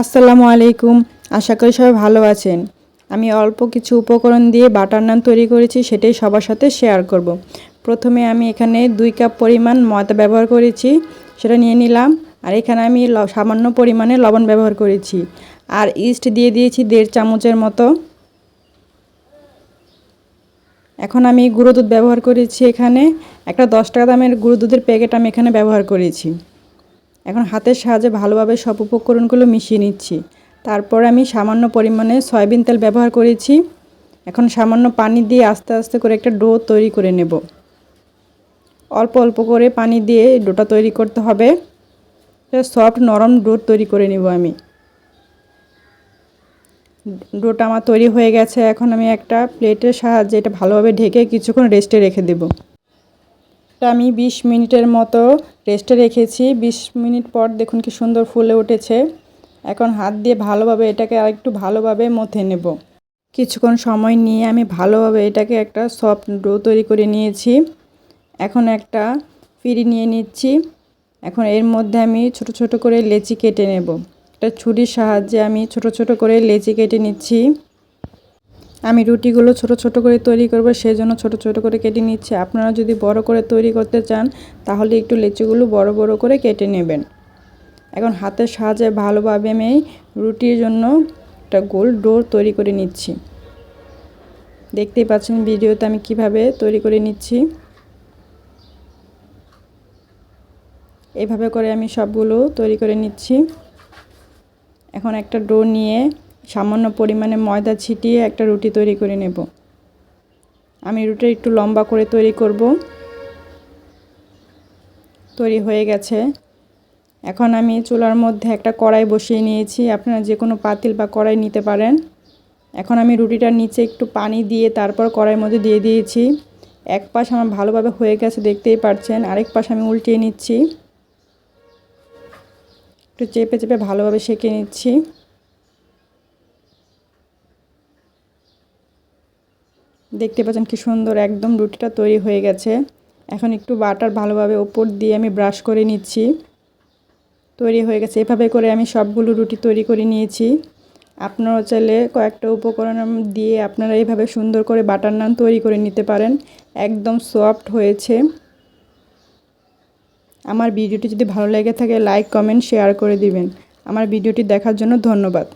আসসালামু আলাইকুম। আশা করি সবাই ভালো আছেন। আমি অল্প কিছু উপকরণ দিয়ে বাটার নান তৈরি করেছি, সেটাই সবার সাথে শেয়ার করব। প্রথমে আমি এখানে দুই কাপ পরিমাণ ময়দা ব্যবহার করেছি, সেটা নিয়ে নিলাম। আর এখানে আমি সামান্য পরিমাণে লবণ ব্যবহার করেছি। আর ইস্ট দিয়ে দিয়েছি দেড় চামচের মতো। এখন আমি গুঁড়ো দুধ ব্যবহার করেছি এখানে। একটা দশ টাকা দামের গুঁড়ো দুধের প্যাকেট আমি এখানে ব্যবহার করেছি। এখন হাতের সাহায্যে ভালোভাবে সব উপকরণগুলো মিশিয়ে নিচ্ছি। তারপর আমি সামান্য পরিমাণে সয়াবিন তেল ব্যবহার করেছি। এখন সামান্য পানি দিয়ে আস্তে আস্তে করে একটা ডো তৈরি করে নেব। অল্প অল্প করে পানি দিয়ে ডোটা তৈরি করতে হবে। সফট নরম ডো তৈরি করে নেব আমি। ডোটা আমার তৈরি হয়ে গেছে। এখন আমি একটা প্লেটের সাহায্যে এটা ভালোভাবে ঢেকে কিছুক্ষণ রেস্টে রেখে দেবো। আমি ২০ মিনিটের মতো রেস্টে রেখেছি। ২০ মিনিট পর দেখুন কি সুন্দর ফুলে উঠেছে। এখন হাত দিয়ে ভালোভাবে এটাকে আরেকটু ভালোভাবে মথে নেব। কিছুক্ষণ সময় নিয়ে আমি ভালোভাবে এটাকে একটা সফট ডো তৈরি করে নিয়েছি। এখন একটা ফিরি নিয়ে নিচ্ছি। এখন এর মধ্যে আমি ছোট ছোট করে লেচি কেটে নেব। একটা ছুরির সাহায্যে আমি ছোট ছোট করে লেচি কেটে নিচ্ছি। আমি রুটিগুলো ছোট ছোট করে তৈরি করব সেই জন্য ছোট ছোট করে কেটে নিচ্ছি। আপনারা যদি বড় করে তৈরি করতে চান, তাহলে একটু লেচিগুলো বড় বড় করে কেটে নেবেন। এখন হাতের সাহায্যে ভালোভাবে আমি রুটির জন্য একটা গোল ডোর তৈরি করে নিচ্ছি। দেখতেই পাচ্ছেন ভিডিওতে আমি কীভাবে তৈরি করে নিচ্ছি। এভাবে করে আমি সবগুলো তৈরি করে নিচ্ছি। এখন একটা ডো নিয়ে সামান্য পরিমাণে ময়দা ছিটিয়ে একটা রুটি তৈরি করে নেব। আমি রুটি একটু লম্বা করে তৈরি করব। তৈরি হয়ে গেছে। এখন আমি চুলার মধ্যে একটা কড়াই বসিয়ে নিয়েছি। আপনারা যে কোনো পাতিল বা কড়াই নিতে পারেন। এখন আমি রুটিটার নিচে একটু পানি দিয়ে তারপর কড়াইয়ের মধ্যে দিয়ে দিয়েছি। এক পাশ আমার ভালোভাবে হয়ে গেছে, দেখতেই পাচ্ছেন আরেক পাশ আমি উল্টিয়ে নিচ্ছি। একটু চেপে চেপে ভালোভাবে সেঁকে নিচ্ছি। দেখতে পাচ্ছেন কি সুন্দর একদম রুটিটা তৈরি হয়ে গেছে। এখন একটু বাটার ভালোভাবে ওপর দিয়ে আমি ব্রাশ করে নিচ্ছি। তৈরি হয়ে গেছে। এভাবে করে আমি সবগুলো রুটি তৈরি করে নিয়েছি। আপনারা চাইলে কয়েকটা উপকরণ দিয়ে আপনারা এইভাবে সুন্দর করে বাটার নান তৈরি করে নিতে পারেন। একদম সফট হয়েছে। আমার ভিডিওটি যদি ভালো লেগে থাকে, লাইক, কমেন্ট, শেয়ার করে দিবেন। আমার ভিডিওটি দেখার জন্য ধন্যবাদ।